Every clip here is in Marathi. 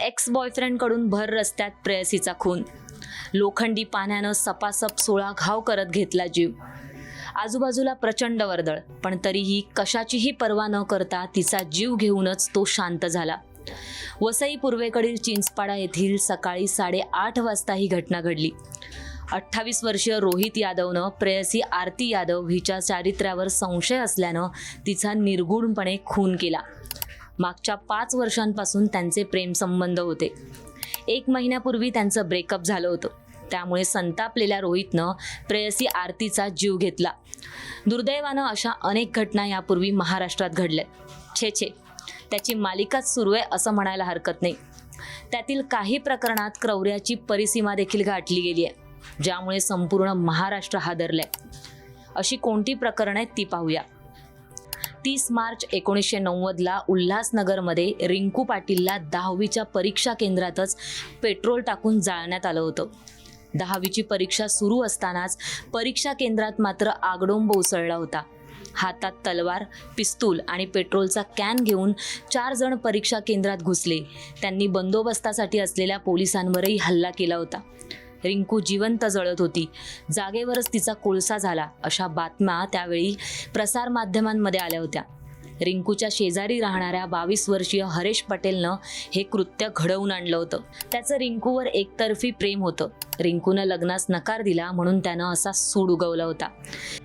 एक्स बॉयफ्रेंडकडून भर रस्त्यात प्रेयसीचा खून. लोखंडी पाण्यानं सपासप सोळा घाव करत घेतला जीव. आजूबाजूला प्रचंड वर्दळ पण तरीही कशाचीही पर्वा न करता तिचा जीव घेऊनच तो शांत झाला. वसई पूर्वेकडील चिंचपाडा येथील सकाळी साडेआठ वाजता ही घटना घडली. अठ्ठावीस वर्षीय रोहित यादवनं प्रेयसी आरती यादव हिच्या चारित्र्यावर संशय असल्यानं तिचा निर्गुणपणे खून केला. मागच्या पाच वर्षांपासून त्यांचे प्रेमसंबंध होते. एक महिन्यापूर्वी त्यांचं ब्रेकअप झालं होतं. त्यामुळे संतापलेल्या रोहितनं प्रेयसी आरतीचा जीव घेतला. दुर्दैवानं अशा अनेक घटना यापूर्वी महाराष्ट्रात घडल्या. छे छे. त्याची मालिकाच सुरू आहे असं म्हणायला हरकत नाही. त्यातील काही प्रकरणात क्रौर्याची परिसीमा देखील गाठली गेली आहे ज्यामुळे संपूर्ण महाराष्ट्र हादरलाय. अशी कोणती प्रकरणं आहेत ती पाहूया. तीस मार्च एकोणीसशे नव्वदला उल्हासनगरमध्ये रिंकू पाटीलला दहावीच्या परीक्षा केंद्रातच पेट्रोल टाकून जाळण्यात आलं होतं. दहावीची परीक्षा सुरू असतानाच परीक्षा केंद्रात मात्र आगडोंब उसळला होता. हातात तलवार पिस्तूल आणि पेट्रोलचा कॅन घेऊन चार जण परीक्षा केंद्रात घुसले. त्यांनी बंदोबस्तासाठी असलेल्या पोलिसांवरही हल्ला केला होता. रिंकू जिवंत जळत होती. जागेवरच तिचा कोळसा झाला. अशा बातम्या त्यावेळी प्रसारमाध्यमांमध्ये आल्या होत्या. रिंकूच्या शेजारी राहणाऱ्या बावीस वर्षीय हरेश पटेलनं हे कृत्य घडवून आणलं होतं. त्याचं रिंकूवर एकतर्फी प्रेम होतं. रिंकूनं लग्नास नकार दिला म्हणून त्यानं असा सूड उगवला होता.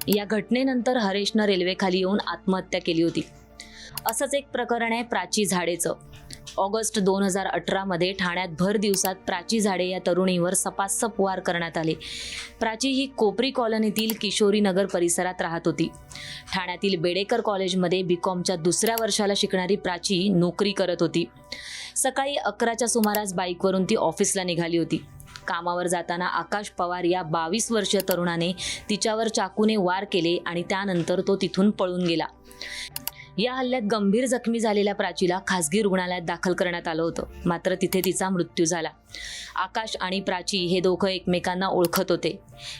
या घटनेनंतर हरेशनं रेल्वेखाली येऊन आत्महत्या केली होती. असंच एक प्रकरण आहे प्राची झाडेचं. ऑगस्ट दोन हजार अठरामध्ये ठाण्यात भर दिवसात प्राची झाडे या तरुणीवर सपासप वार करण्यात आले. प्राची ही कोपरी कॉलनीतील किशोरी नगर परिसरात राहत होती. ठाण्यातील बेडेकर कॉलेजमध्ये बी कॉमच्या दुसऱ्या वर्षाला शिकणारी प्राची नोकरी करत होती. सकाळी अकराच्या सुमारास बाईकवरून ती ऑफिसला निघाली होती. कामावर जाताना आकाश पवार या बावीस वर्षीय तरुणाने तिच्यावर चाकूने वार केले आणि त्यानंतर तो तिथून पळून गेला. या हल्ल्यात गंभीर जखमी झालेल्या प्राचीला खासगी रुग्णालयात दाखल करण्यात आलं होतं. मात्र तिथे तिचा मृत्यू झाला. आकाश आणि प्राची हे दोघं एकमेकांना ओळखत होते.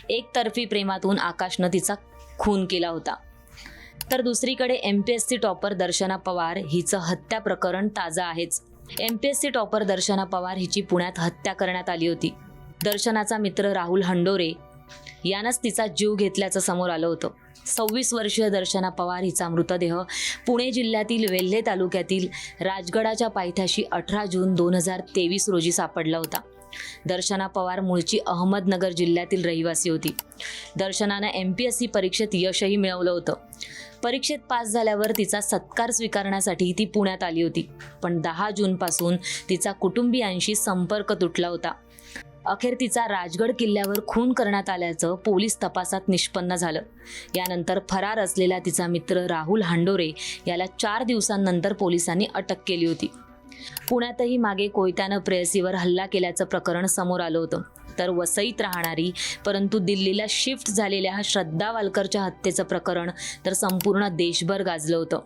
एकतर्फी प्रेमातून आकाशनं तिचा खून केला होता. तर दुसरीकडे M P S C topper Darshana Pawar हिचं हत्या प्रकरण ताजं आहेच. M P S C topper Darshana Pawar हिची पुण्यात हत्या करण्यात आली होती. दर्शनाचा मित्र राहुल हंडोरे यानंच तिचा जीव घेतल्याचं समोर आलं होतं. सव्वीस वर्षीय दर्शना पवार हिचा मृतदेह पुणे जिल्ह्यातील वेल्हे तालुक्यातील राजगडाच्या पायथ्याशी अठरा जून दोन हजार तेवीस रोजी सापडला होता. दर्शना पवार मूळची अहमदनगर जिल्ह्यातील रहिवासी होती. दर्शनानं एम पी एस सी परीक्षेत यशही मिळवलं होतं. परीक्षेत पास झाल्यावर तिचा सत्कार स्वीकारण्यासाठी ती पुण्यात आली होती. पण दहा जूनपासून तिचा कुटुंबियांशी संपर्क तुटला होता. अखेर तिचा राजगड किल्ल्यावर खून करण्यात आल्याचं पोलीस तपासात निष्पन्न झालं. यानंतर फरार असलेला तिचा मित्र राहुल हांडोरे याला चार दिवसांनंतर पोलिसांनी अटक केली होती. पुण्यातही मागे कोयत्यानं प्रेयसीवर हल्ला केल्याचं प्रकरण समोर आलं होतं. तर वसईत राहणारी परंतु दिल्लीला शिफ्ट झालेल्या श्रद्धा वालकरच्या हत्येचं प्रकरण तर संपूर्ण देशभर गाजलं होतं.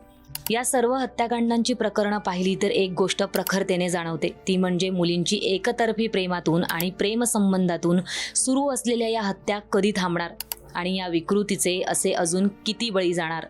या सर्व हत्याकांडांची प्रकरणं पाहिली तर एक गोष्ट प्रखरतेने जाणवते. ती म्हणजे मुलींची एकतर्फी प्रेमातून आणि प्रेमसंबंधातून सुरू असलेल्या या हत्या कधी थांबणार? आणि या विकृतीचे असे अजून किती बळी जाणार?